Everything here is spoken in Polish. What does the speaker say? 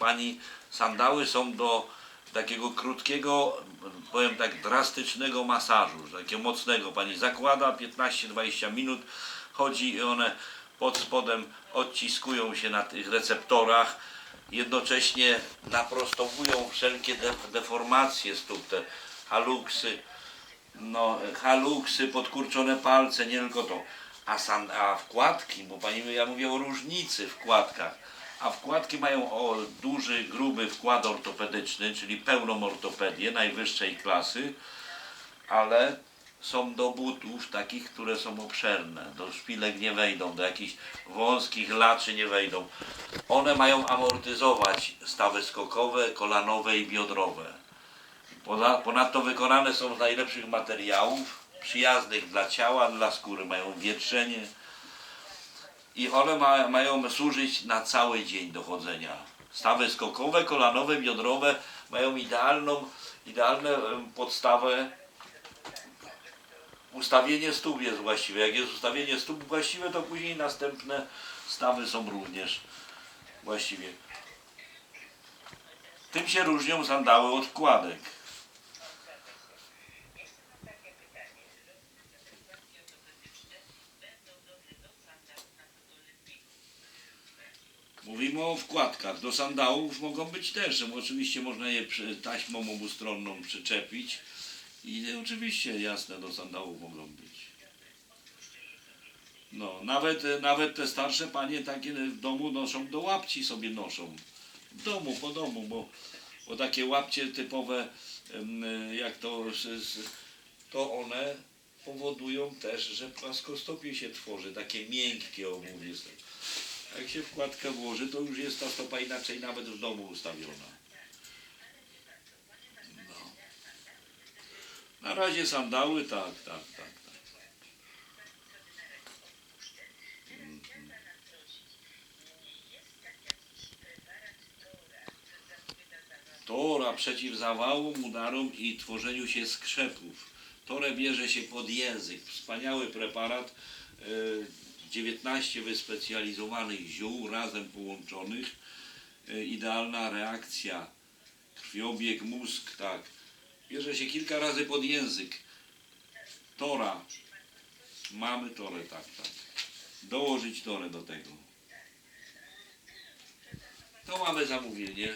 pani, sandały są do takiego krótkiego, powiem tak, drastycznego masażu, takiego mocnego. Pani zakłada 15-20 minut, chodzi i one pod spodem odciskują się na tych receptorach, jednocześnie naprostowują wszelkie de- deformacje stóp, te haluksy, no, haluksy, podkurczone palce, nie tylko to. A, san, a wkładki, bo pani, ja mówię o różnicy wkładkach. A wkładki mają o duży, gruby wkład ortopedyczny, czyli pełną ortopedię najwyższej klasy, ale są do butów takich, które są obszerne. Do szpilek nie wejdą, do jakichś wąskich laczy nie wejdą. One mają amortyzować stawy skokowe, kolanowe i biodrowe. Ponadto wykonane są z najlepszych materiałów, przyjaznych dla ciała, dla skóry. Mają wietrzenie i one ma, mają służyć na cały dzień do chodzenia. Stawy skokowe, kolanowe, biodrowe mają idealną, em, podstawę. Ustawienie stóp jest właściwe. Jak jest ustawienie stóp właściwe, to później następne stawy są również właściwie. Tym się różnią sandały od wkładek. Mówimy o wkładkach. Do sandałów mogą być też. Oczywiście można je taśmą obustronną przyczepić. I oczywiście jasne do sandałów mogą być. No, nawet, nawet te starsze panie takie w domu noszą, do łapci sobie noszą. W domu, po domu, bo, bo takie łapcie typowe, jak to, to one powodują też, że płaskostopie się tworzy, takie miękkie obuwie. Jak się wkładkę włoży, to już jest ta stopa inaczej nawet w domu ustawiona. No. Na razie sandały, tak, tak, tak. tak. Tora przeciw zawałom, udarom i tworzeniu się skrzepów. Torę bierze się pod język. Wspaniały preparat. e, 19 wyspecjalizowanych ziół razem połączonych. E, Idealna reakcja. Krwiobieg, mózg, tak. Bierze się kilka razy pod język. Tora. Mamy torę, tak, tak. Dołożyć torę do tego. To mamy zamówienie.